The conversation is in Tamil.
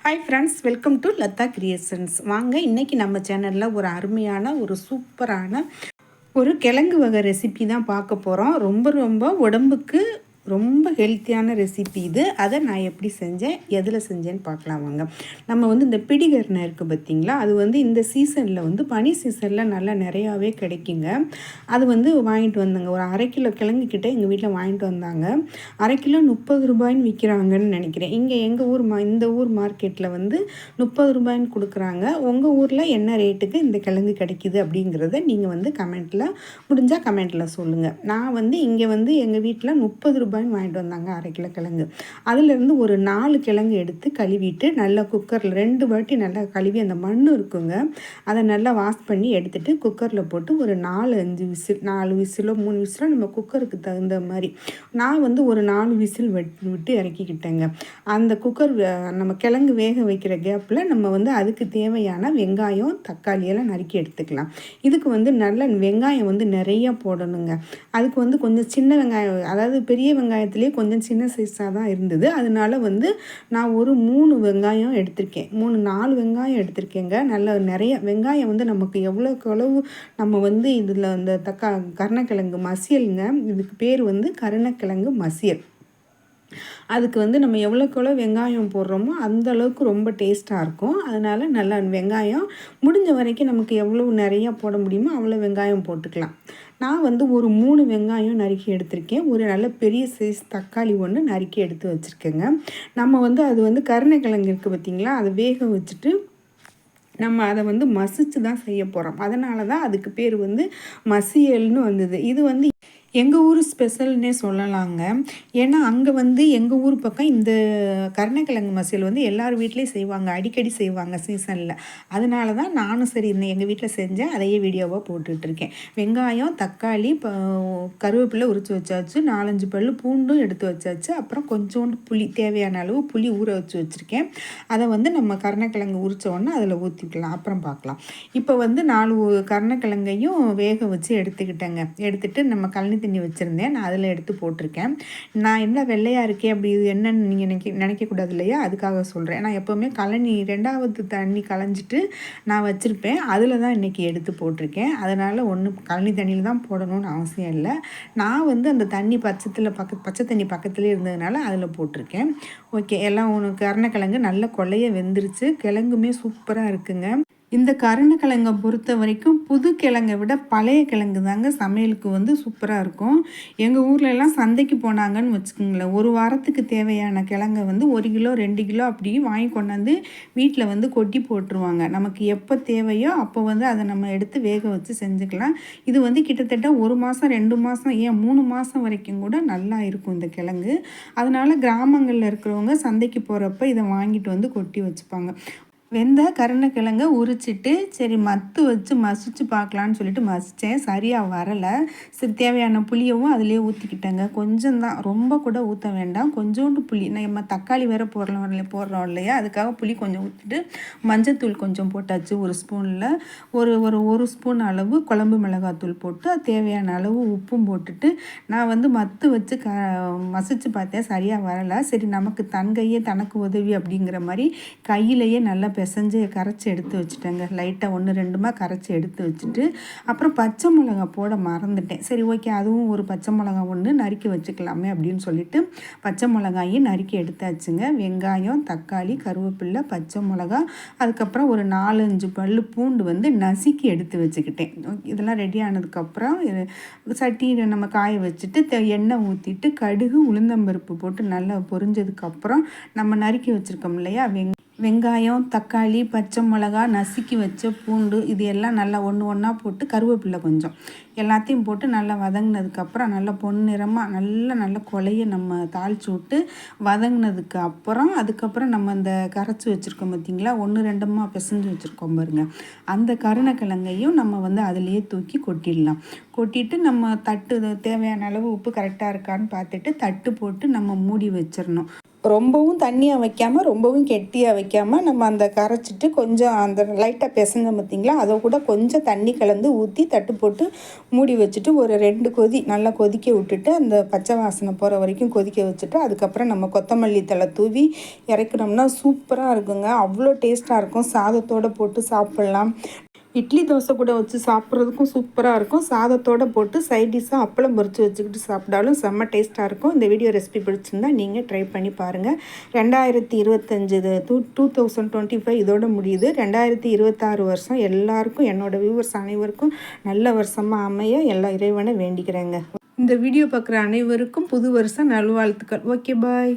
Hi friends welcome to Latha creations வாங்க இன்றைக்கி நம்ம சேனலில் ஒரு அருமையான ஒரு சூப்பரான ஒரு கிழங்கு வகை ரெசிபி தான் பார்க்க போகிறோம் ரொம்ப ரொம்ப உடம்புக்கு ரொம்ப ஹெல்த்தியான ரெசிபி இது. அதை நான் எப்படி செஞ்சேன் எதில் செஞ்சேன்னு பார்க்கலாம் வாங்க. நம்ம வந்து இந்த பிடிகர்னை இருக்குது பார்த்திங்களா? அது வந்து இந்த சீசனில் வந்து பனி சீசனில் நல்லா நிறையாவே கிடைக்குங்க. அது வந்து வாங்கிட்டு வந்தாங்க. ஒரு அரை கிலோ கிழங்கு கிட்டே எங்கள் வீட்டில் வாங்கிட்டு வந்தாங்க. அரை கிலோ முப்பது ரூபாய்ன்னு விற்கிறாங்கன்னு நினைக்கிறேன். இங்கே எங்கள் ஊர் மா இந்த ஊர் மார்க்கெட்டில் வந்து முப்பது ரூபாய்ன்னு கொடுக்குறாங்க. உங்கள் ஊரில் என்ன ரேட்டுக்கு இந்த கிழங்கு கிடைக்கிது அப்படிங்கிறத நீங்கள் வந்து கமெண்ட்டில் முடிஞ்சால் கமெண்ட்டில் சொல்லுங்கள் நான் வந்து இங்கே வந்து எங்கள் வீட்டில் முப்பது ரூபாய் ரூபாய்னு வாங்கிட்டு வந்தாங்க அரை கிலோ கிழங்கு. அதுலேருந்து ஒரு நாலு கிழங்கு எடுத்து கழுவிட்டு நல்லா குக்கரில் ரெண்டு வாட்டி நல்லா கழுவி அந்த மண் இருக்குங்க அதை நல்லா வாஷ் பண்ணி எடுத்துகிட்டு குக்கரில் போட்டு ஒரு நாலு அஞ்சு விசில் நாலு விசிலோ மூணு விசிலோ நம்ம குக்கருக்கு தகுந்த மாதிரி. நான் வந்து ஒரு நாலு விசில் விட்டு இறக்கிக்கிட்டேங்க. அந்த குக்கர் நம்ம கிழங்கு வேக வைக்கிற கேப்பில் நம்ம வந்து அதுக்கு தேவையான வெங்காயம் தக்காளியெல்லாம் நறுக்கி எடுத்துக்கலாம். இதுக்கு வந்து நல்ல வெங்காயம் வந்து நிறைய போடணுங்க. அதுக்கு வந்து கொஞ்சம் சின்ன வெங்காயம் அதாவது பெரிய வெங்காயத்துலேயே கொஞ்சம் சின்ன சைஸாக தான் இருந்தது. அதனால வந்து நான் ஒரு மூணு வெங்காயம் எடுத்திருக்கேன். மூணு நாலு வெங்காயம் எடுத்திருக்கேங்க. நல்ல நிறைய வெங்காயம் வந்து நமக்கு எவ்வளோக்கு அளவு நம்ம வந்து இதில் அந்த தக்கா கருணக்கிழங்கு மசியலுங்க. இதுக்கு பேர் வந்து கருணக்கிழங்கு மசியல். அதுக்கு வந்து நம்ம எவ்வளோக்கு எவ்வளோ வெங்காயம் போடுறோமோ அந்த அளவுக்கு ரொம்ப டேஸ்ட்டாக இருக்கும். அதனால் நல்லா வெங்காயம் முடிஞ்ச வரைக்கும் நமக்கு எவ்வளோ நிறையா போட முடியுமோ அவ்வளோ வெங்காயம் போட்டுக்கலாம். நான் வந்து ஒரு மூணு வெங்காயம் நறுக்கி எடுத்திருக்கேன். ஒரு நல்ல பெரிய சைஸ் தக்காளி ஒன்று நறுக்கி எடுத்து வச்சுருக்கேங்க. நம்ம வந்து அது வந்து கருணைக்கிழங்கு இருக்குது பார்த்திங்களா அதை வேக வச்சுட்டு நம்ம அதை வந்து மசிச்சு தான் செய்ய போகிறோம் அதனால தான் அதுக்கு பேர் வந்து மசியல்னு வந்தது. இது வந்து எங்கள் ஊர் ஸ்பெஷல்னே சொல்லலாங்க. ஏன்னா அங்கே வந்து எங்கள் ஊர் பக்கம் இந்த கருணக்கிழங்கு மசியல் வந்து எல்லார் வீட்லேயும் செய்வாங்க. அடிக்கடி செய்வாங்க சீசனில். அதனால தான் நானும் சரி இந்த எங்கள் வீட்டில் செஞ்சேன் அதையே வீடியோவாக போட்டுட்ருக்கேன். வெங்காயம் தக்காளி இப்போ கருவேப்பிலை உரித்து வச்சாச்சு. நாலஞ்சு பல் பூண்டும் எடுத்து வச்சாச்சு. அப்புறம் கொஞ்சோண்டு புளி தேவையான அளவு புளி ஊற வச்சு வச்சுருக்கேன். அதை வந்து நம்ம கருணக்கிழங்கு உரித்த உடனே அதில் ஊற்றிக்கலாம் அப்புறம் பார்க்கலாம் இப்போ வந்து நாலு கருணக்கிழங்கையும் வேக வச்சு எடுத்துக்கிட்டேங்க. எடுத்துகிட்டு நம்ம கழனி தண்ணி வச்சுருந்தேன். நான் அதில் எடுத்து போட்டிருக்கேன். நான் என்ன வெள்ளையாக இருக்கேன் அப்படி இது என்னன்னு நீங்கள் நினைக்க நினைக்கக்கூடாது இல்லையா? அதுக்காக சொல்கிறேன் நான் எப்போவுமே கழனி ரெண்டாவது தண்ணி களைஞ்சிட்டு நான் வச்சுருப்பேன். அதில் தான் இன்றைக்கி எடுத்து போட்டிருக்கேன். அதனால் ஒன்று கழனி தண்ணியில் தான் போடணும்னு அவசியம் இல்லை. நான் வந்து அந்த தண்ணி பச்சத்தில் பக்க பச்சை தண்ணி பக்கத்துலேயே இருந்ததுனால அதில் போட்டிருக்கேன். ஓகே எல்லாம் உனக்கு கருணக்கிழங்கு நல்ல கொள்ளைய வெந்துருச்சு. கிழங்குமே சூப்பராக இருக்குங்க. இந்த கருணக்கிழங்கை பொறுத்த வரைக்கும் புது கிழங்கை விட பழைய கிழங்கு தாங்க சமையலுக்கு வந்து சூப்பராக இருக்கும். எங்கள் ஊரில் எல்லாம் சந்தைக்கு போனாங்கன்னு வச்சுக்கோங்களேன். ஒரு வாரத்துக்கு தேவையான கிழங்கை வந்து ஒரு கிலோ ரெண்டு கிலோ அப்படி வாங்கி கொண்டாந்து வீட்டில் வந்து கொட்டி போட்டுருவாங்க. நமக்கு எப்போ தேவையோ அப்போ வந்து அதை நம்ம எடுத்து வேக வச்சு செஞ்சுக்கலாம். இது வந்து கிட்டத்தட்ட ஒரு மாதம் ரெண்டு மாதம் ஏன் மூணு மாதம் வரைக்கும் கூட நல்லா இருக்கும் இந்த கிழங்கு. அதனால் கிராமங்களில் இருக்கிறவங்க சந்தைக்கு போகிறப்ப இதை வாங்கிட்டு வந்து கொட்டி வச்சுப்பாங்க. வெந்த கருணக்கிழங்க உரிச்சிட்டு சரி மத்து வச்சு மசிச்சு பார்க்கலான்னு சொல்லிட்டு மசித்தேன் சரியாக வரலை. சரி தேவையான புளியவும் அதிலே ஊற்றிக்கிட்டேங்க கொஞ்சம் தான். ரொம்ப கூட ஊற்ற வேண்டாம். கொஞ்சோண்டு புளி. நம்ம தக்காளி வேறு போடுறோம் போடுறோம் இல்லையா? அதுக்காக புளி கொஞ்சம் ஊற்றிட்டு மஞ்சத்தூள் கொஞ்சம் போட்டாச்சு ஒரு ஸ்பூனில். ஒரு ஒரு ஒரு ஸ்பூன் அளவு குழம்பு மிளகாத்தூள் போட்டு தேவையான அளவு உப்பும் போட்டுட்டு நான் வந்து மத்து வச்சு க மசிச்சு பார்த்தேன். சரியாக வரலை. சரி நமக்கு தன் கையே தனக்கு உதவி அப்படிங்கிற மாதிரி கையிலையே நல்லா பிசைஞ்சு கரைச்சி எடுத்து வச்சுட்டேங்க. லைட்டாக ஒன்று ரெண்டுமா கரைச்சி எடுத்து வச்சுட்டு அப்புறம் பச்சை மிளகா போட மறந்துட்டேன். சரி ஓகே அதுவும் ஒரு பச்சை மிளகா ஒன்று நறுக்கி வச்சுக்கலாமே அப்படின்னு சொல்லிட்டு பச்சை மிளகாயும் நறுக்கி எடுத்தாச்சுங்க. வெங்காயம் தக்காளி கருவேப்பில்லை பச்சை மிளகா அதுக்கப்புறம் ஒரு நாலஞ்சு பல் பூண்டு வந்து நசுக்கி எடுத்து வச்சுக்கிட்டேன். இதெல்லாம் ரெடி ஆனதுக்கப்புறம் சட்டி நம்ம காய வச்சுட்டு எண்ணெய் ஊற்றிட்டு கடுகு உளுந்தம்பருப்பு போட்டு நல்லா பொரிஞ்சதுக்கப்புறம் நம்ம நறுக்கி வச்சுருக்கோம் இல்லையா வெங் வெங்காயம் தக்காளி பச்சை மிளகா நசுக்கி வச்ச பூண்டு இது எல்லாம் நல்லா ஒன்று ஒன்றா போட்டு கருவேப்பிலை கொஞ்சம். எல்லாத்தையும் போட்டு நல்லா வதங்கினதுக்கப்புறம் நல்லா பொன்னிறமாக நல்லா நல்லா கொலையை நம்ம தாளித்து விட்டு வதங்கினதுக்கு அப்புறம் அதுக்கப்புறம் நம்ம அந்த கரைச்சி வச்சுருக்கோம் பார்த்திங்களா ஒன்று ரெண்டுமா பிசைஞ்சு வச்சுருக்கோம் பாருங்கள் அந்த கருணக்கிழங்கையும் நம்ம வந்து அதிலேயே தூக்கி கொட்டிடலாம். கொட்டிட்டு நம்ம தட்டு தேவையான அளவு உப்பு கரெக்டாக இருக்கான்னு பார்த்துட்டு தட்டு போட்டு நம்ம மூடி வச்சிடணும். ரொம்பவும் தண்ணியாக வைக்காமல் ரொம்பவும் கெட்டியாக வைக்காமல் நம்ம அந்த கரைச்சிட்டு கொஞ்சம் அந்த லைட்டாக பிசைஞ்ச பார்த்திங்களா? அதை கூட கொஞ்சம் தண்ணி கலந்து ஊற்றி தட்டு போட்டு மூடி வச்சுட்டு ஒரு ரெண்டு கொதி நல்லா கொதிக்க விட்டுட்டு அந்த பச்சை வாசனை போகிற வரைக்கும் கொதிக்க வச்சுட்டு அதுக்கப்புறம் நம்ம கொத்தமல்லி தலை தூவி இறக்கணும்னா சூப்பராக இருக்குங்க. அவ்வளோ டேஸ்ட்டாக இருக்கும். சாதத்தோடு போட்டு சாப்பிட்லாம். இட்லி தோசை கூட வச்சு சாப்பிட்றதுக்கும் சூப்பராக இருக்கும். சாதத்தோடு போட்டு சைட் டிஷ்ஷாக அப்பளம் பொறிச்சு வச்சுக்கிட்டு சாப்பிட்டாலும் செம்ம டேஸ்ட்டாக இருக்கும். இந்த வீடியோ ரெசிபி பிடிச்சிருந்தா நீங்கள் ட்ரை பண்ணி பாருங்கள் ரெண்டாயிரத்தி இருபத்தஞ்சு two two thousand twenty five இதோட முடியுது. ரெண்டாயிரத்தி இருபத்தாறு வருஷம் எல்லாருக்கும் என்னோடய வியூவர்ஸ் அனைவருக்கும் நல்ல வருஷமாக அமைய எல்லா இறைவனை வேண்டிக்கிறேங்க. இந்த வீடியோ பார்க்குற அனைவருக்கும் புது வருஷம் நல்வாழ்த்துக்கள். Okay bye